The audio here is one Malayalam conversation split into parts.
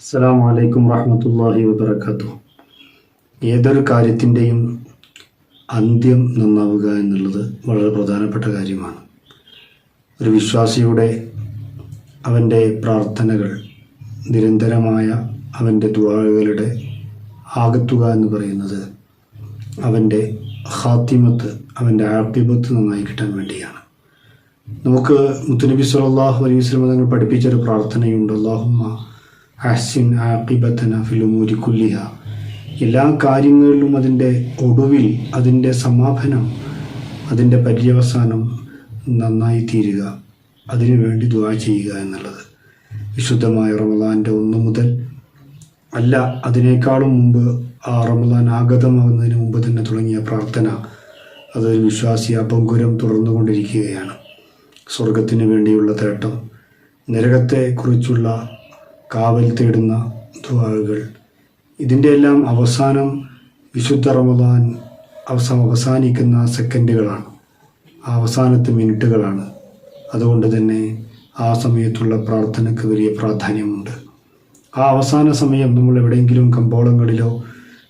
അസ്സാം വലൈക്കും വാഹമത്തല്ലാഹി വബർക്കാത്തു ഏതൊരു കാര്യത്തിന്റെയും അന്ത്യം നന്നാവുക എന്നുള്ളത് വളരെ പ്രധാനപ്പെട്ട കാര്യമാണ്. ഒരു വിശ്വാസിയുടെ അവന്റെ പ്രാർത്ഥനകൾ നിരന്തരമായ അവന്റെ ദുവാകളുടെ ആകത്തുക എന്ന് പറയുന്നത് അവന്റെ ഹാത്തിമത്ത് അവന്റെ ആക്തിമത്ത് നന്നായി കിട്ടാൻ വേണ്ടിയാണ്. നമുക്ക് മുത്തുനബി സലാഹു അലൈഹി തങ്ങൾ പഠിപ്പിച്ചൊരു പ്രാർത്ഥനയുണ്ട്. അള്ളാഹുമ്മ അഹ്സിൻ ആഖിബത്തന ഫിലുമൂരി കുല്ലിഹ. എല്ലാ കാര്യങ്ങളിലും അതിന്റെ ഒടുവിൽ അതിന്റെ സമാപനം അതിന്റെ പര്യവസാനം നന്നായി തീരുക അതിനു വേണ്ടി ദുവാ ചെയ്യുക എന്നുള്ളത്. വിശുദ്ധമായ റമദാന്റെ ഒന്ന് മുതൽ അല്ല അതിനേക്കാളും മുമ്പ് ആ റമദാൻ ആഗതമാകുന്നതിന് മുമ്പ് തന്നെ തുടങ്ങിയ പ്രാർത്ഥന അതൊരു വിശ്വാസി അപങ്കുരം തുടർന്നുകൊണ്ടിരിക്കുകയാണ് സ്വർഗത്തിന് വേണ്ടിയുള്ള തേട്ടം. നരകത്തെക്കുറിച്ചുള്ള കാവൽ തേടുന്ന ദുവാകൾ ഇതിന്റെ എല്ലാം അവസാനം വിശുദ്ധ റമദാൻ അവസാനം അവസാനിക്കുന്ന സെക്കൻഡുകളാണ്. ആ അവസാനത്തെ മിനിറ്റുകളാണ്. അതുകൊണ്ട് തന്നെ ആ സമയത്തുള്ള പ്രാർത്ഥനയ്ക്ക് വലിയ പ്രാധാന്യമുണ്ട്. ആ അവസാന സമയം നമ്മൾ എവിടെയെങ്കിലും കമ്പോളങ്ങളിലോ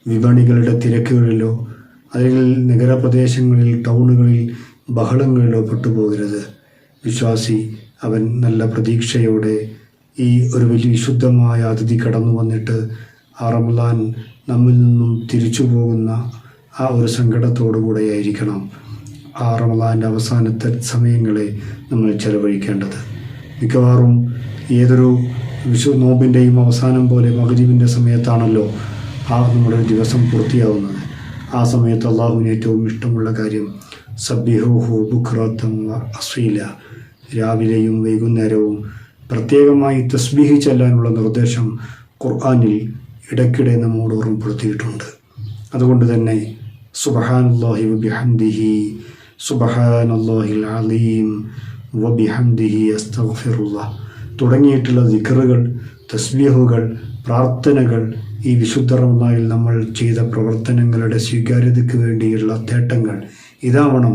വിപണികളുടെ തിരക്കുകളിലോ അല്ലെങ്കിൽ നഗരപ്രദേശങ്ങളിൽ ടൗണുകളിൽ ബഹളങ്ങളിലോ പെട്ടുപോകരുത്. വിശ്വാസി അവൻ നല്ല പ്രതീക്ഷയോടെ ഈ ഒരു വലിയ വിശുദ്ധമായ അതിഥി കടന്നു വന്നിട്ട് ആ റമലാൻ നമ്മിൽ നിന്നും തിരിച്ചു പോകുന്ന ആ ഒരു സങ്കടത്തോടു കൂടെയായിരിക്കണം ആ റമലാന്റെ അവസാനത്തെ സമയങ്ങളെ നമ്മൾ ചെലവഴിക്കേണ്ടത്. മിക്കവാറും ഏതൊരു വിശു നോമ്പിന്റെയും അവസാനം പോലെ മകരീബിന്റെ സമയത്താണല്ലോ ആ നമ്മുടെ ദിവസം പൂർത്തിയാവുന്നത്. ആ സമയത്ത് അള്ളാഹുവിന് ഏറ്റവും ഇഷ്ടമുള്ള കാര്യം സബ്ബിഹുഹു ബുഖ്റത്തം അസ്വീല രാവിലെയും വൈകുന്നേരവും പ്രത്യേകമായി തസ്ബീഹി ചെല്ലാനുള്ള നിർദ്ദേശം ഖുർആാനിൽ ഇടയ്ക്കിടെ നമ്മോട് ഓർമ്മപ്പെടുത്തിയിട്ടുണ്ട്. അതുകൊണ്ട് തന്നെ സുബഹാനുല്ലാഹി വബിഹംദിഹി സുബഹാനുല്ലാഹിൽ അലീം വബിഹംദിഹി അസ്തഫിറുല്ല തുടങ്ങിയിട്ടുള്ള ദിഖറുകൾ തസ്ബീഹുകൾ പ്രാർത്ഥനകൾ ഈ വിശുദ്ധ റമദാനിൽ നമ്മൾ ചെയ്ത പ്രവർത്തനങ്ങളുടെ സ്വീകാര്യതയ്ക്ക് വേണ്ടിയുള്ള തേട്ടങ്ങൾ ഇതാവണം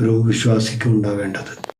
ഒരു വിശ്വാസിക്ക് ഉണ്ടാവേണ്ടത്.